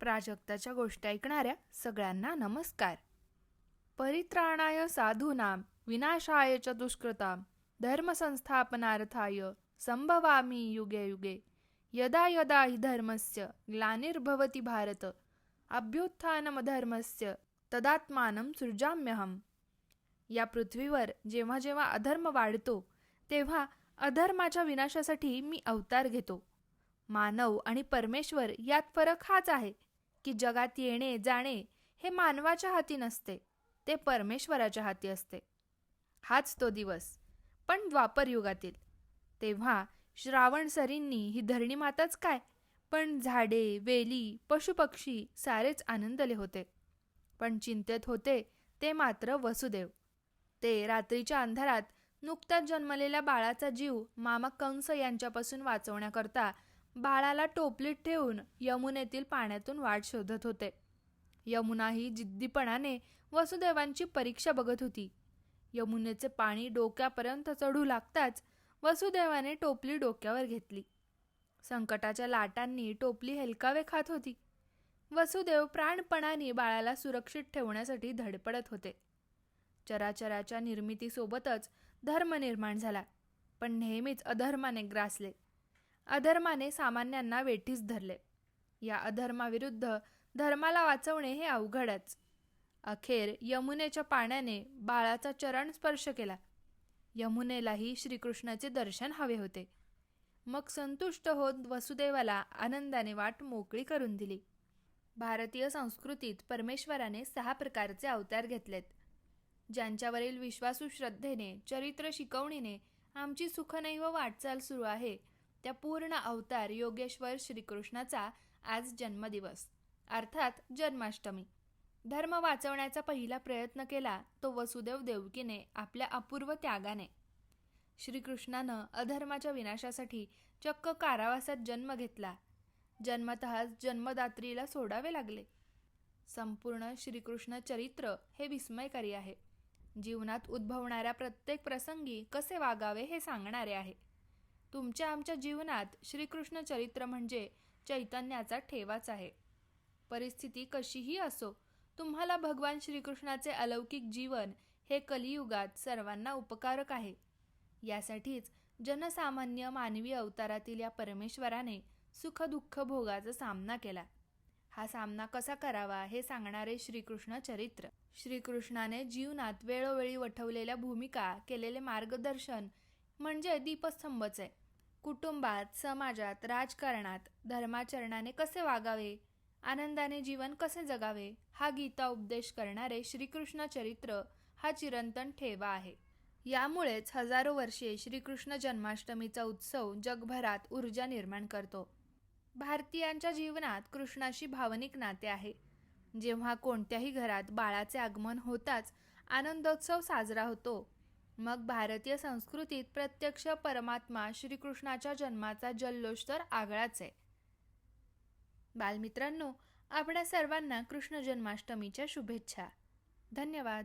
प्राजक्ताच्या गोष्टी ऐकणाऱ्या सगळ्यांना नमस्कार. परित्राणाय साधूनां विनाशाय च दुष्कृतां धर्मसंस्थापनार्थाय संभवामी युगे युगे. यदा यदा हि धर्मस्य ग्लानिर्भवति भारत अभ्युत्थानमधर्मस्य तदात्मानं सृजाम्यहम. या पृथ्वीवर जेव्हा जेव्हा अधर्म वाढतो तेव्हा अधर्माच्या विनाशासाठी मी अवतार घेतो. मानव आणि परमेश्वर यात फरक हाच आहे. की जगात येणे जाणे हे मानवाच्या हाती नसते ते परमेश्वराच्या हाती असते. हाच तो दिवस. पण द्वापर युगातील. तेव्हा श्रावण सरींनी ही धरणी माताच काय? पण झाडे वेली पशुपक्षी सारेच आनंदले होते. पण चिंतेत होते ते मात्र वसुदेव. ते रात्रीच्या अंधारात नुकत्याच जन्मलेल्या बाळाचा जीव मामा कंस यांच्यापासून वाचवण्याकरता बाळाला टोपलीत ठेवून यमुनेतील पाण्यातून वाट शोधत होते. यमुना ही जिद्दीपणाने वसुदेवांची परीक्षा बघत होती. यमुनेचे पाणी डोक्यापर्यंत चढू लागताच वसुदेवाने टोपली डोक्यावर घेतली. संकटाच्या लाटांनी टोपली हेलकावे खात होती. वसुदेव प्राणपणाने बाळाला सुरक्षित ठेवण्यासाठी धडपडत होते. चराचराच्या निर्मितीसोबतच धर्म निर्माण झाला पण नेहमीच अधर्माने ग्रासले. अधर्माने सामान्यांना वेठीस धरले. या अधर्माविरुद्ध धर्माला वाचवणे हे अवघडच. अखेर यमुनेच्या पाण्याने बाळाचा चरण स्पर्श केला. यमुनेलाही श्रीकृष्णाचे दर्शन हवे होते. मग संतुष्ट होत वसुदेवाला आनंदाने वाट मोकळी करून दिली. भारतीय संस्कृतीत परमेश्वराने सहा प्रकारचे अवतार घेतलेत. ज्यांच्यावरील विश्वासू श्रद्धेने चरित्र शिकवणीने आमची सुखनैव वाटचाल सुरू आहे त्या पूर्ण अवतार योगेश्वर श्रीकृष्णाचा आज जन्मदिवस अर्थात जन्माष्टमी. धर्म वाचवण्याचा पहिला प्रयत्न केला तो वसुदेव देवकीने आपल्या अपूर्व त्यागाने. श्रीकृष्णानं अधर्माच्या विनाशासाठी चक्क कारावासात जन्म घेतला. जन्मतःच जन्मदात्रीला सोडावे लागले. संपूर्ण श्रीकृष्ण चरित्र हे विस्मयकारी आहे. जीवनात उद्भवणाऱ्या प्रत्येक प्रसंगी कसे वागावे हे सांगणारे आहे. तुमच्या आमच्या जीवनात श्रीकृष्ण चरित्र म्हणजे चैतन्याचा ठेवाच आहे. परिस्थिती कशीही असो तुम्हाला भगवान श्रीकृष्णाचे अलौकिक जीवन हे कलियुगात सर्वांना उपकारक आहे. यासाठीच जनसामान्य मानवी अवतारातील या परमेश्वराने सुखदुःख भोगाचा सामना केला. हा सामना कसा करावा हे सांगणारे श्रीकृष्ण चरित्र. श्रीकृष्णाने जीवनात वेळोवेळी वठवलेल्या भूमिका केलेले मार्गदर्शन म्हणजे दीपस्तंभच आहे. कुटुंबात समाजात राजकारणात धर्माचरणाने कसे वागावे? आनंदाने जीवन कसे जगावे? हा गीता उपदेश करणारे श्रीकृष्ण चरित्र हा चिरंतन ठेवा आहे. यामुळेच हजारो वर्षे श्रीकृष्ण जन्माष्टमीचा उत्सव जगभरात ऊर्जा निर्माण करतो. भारतीयांच्या जीवनात कृष्णाशी भावनिक नाते आहे. जेव्हा कोणत्याही घरात बाळाचे आगमन होताच आनंदोत्सव साजरा होतो मग भारतीय संस्कृतीत प्रत्यक्ष परमात्मा श्रीकृष्णाच्या जन्माचा जल्लोष तर आगळाच आहे. बालमित्रांनो आपल्या सर्वांना कृष्ण जन्माष्टमीच्या शुभेच्छा. धन्यवाद.